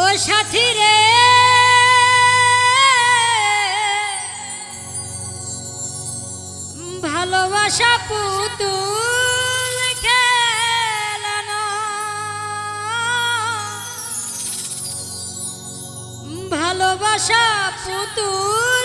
ও সাথী রে। ভালোবাসা পুতু খেলানো। ভালোবাসা পুতুল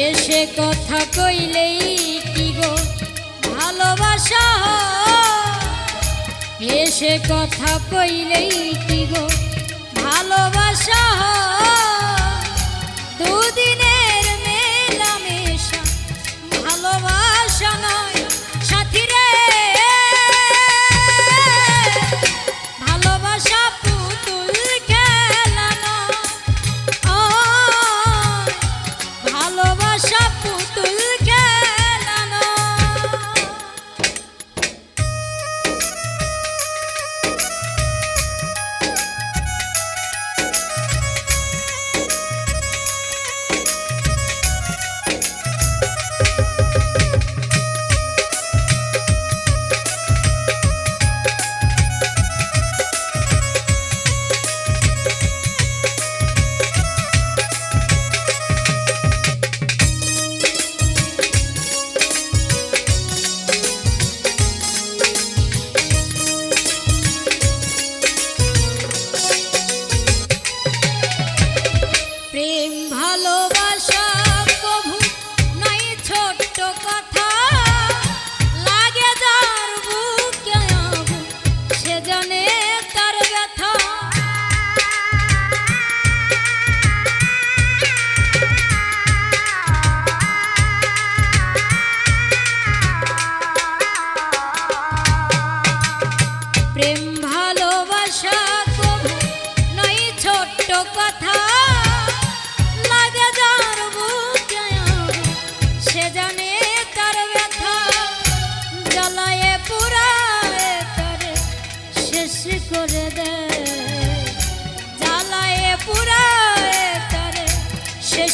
এসে কথা কইলেই কি গো ভালোবাসা? এসে কথা কইলেই কি গো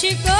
chegou.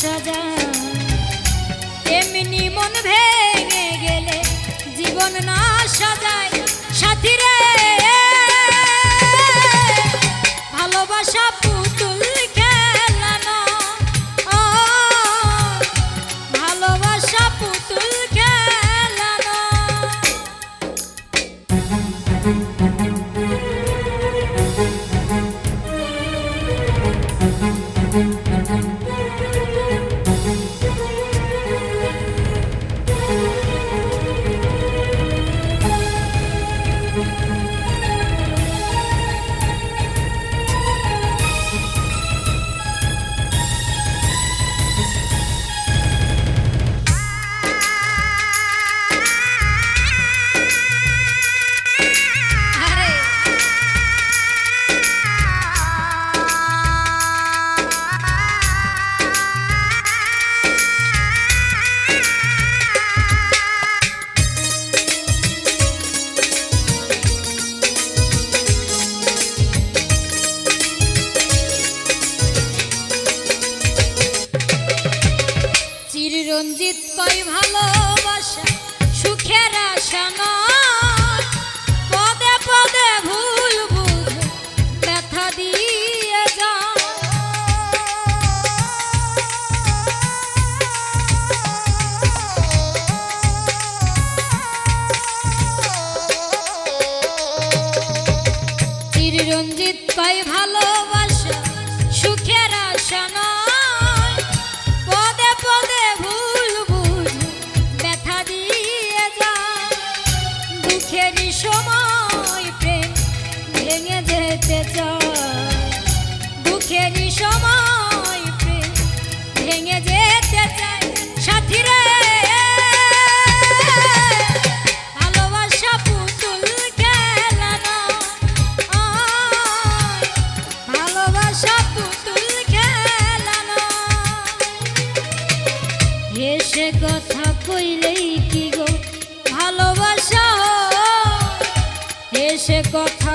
সাজা। এমনি মন ভেঙে গেলে জীবন না সাজা। ভালোবাসা সুখের আশা নয়। সে কথা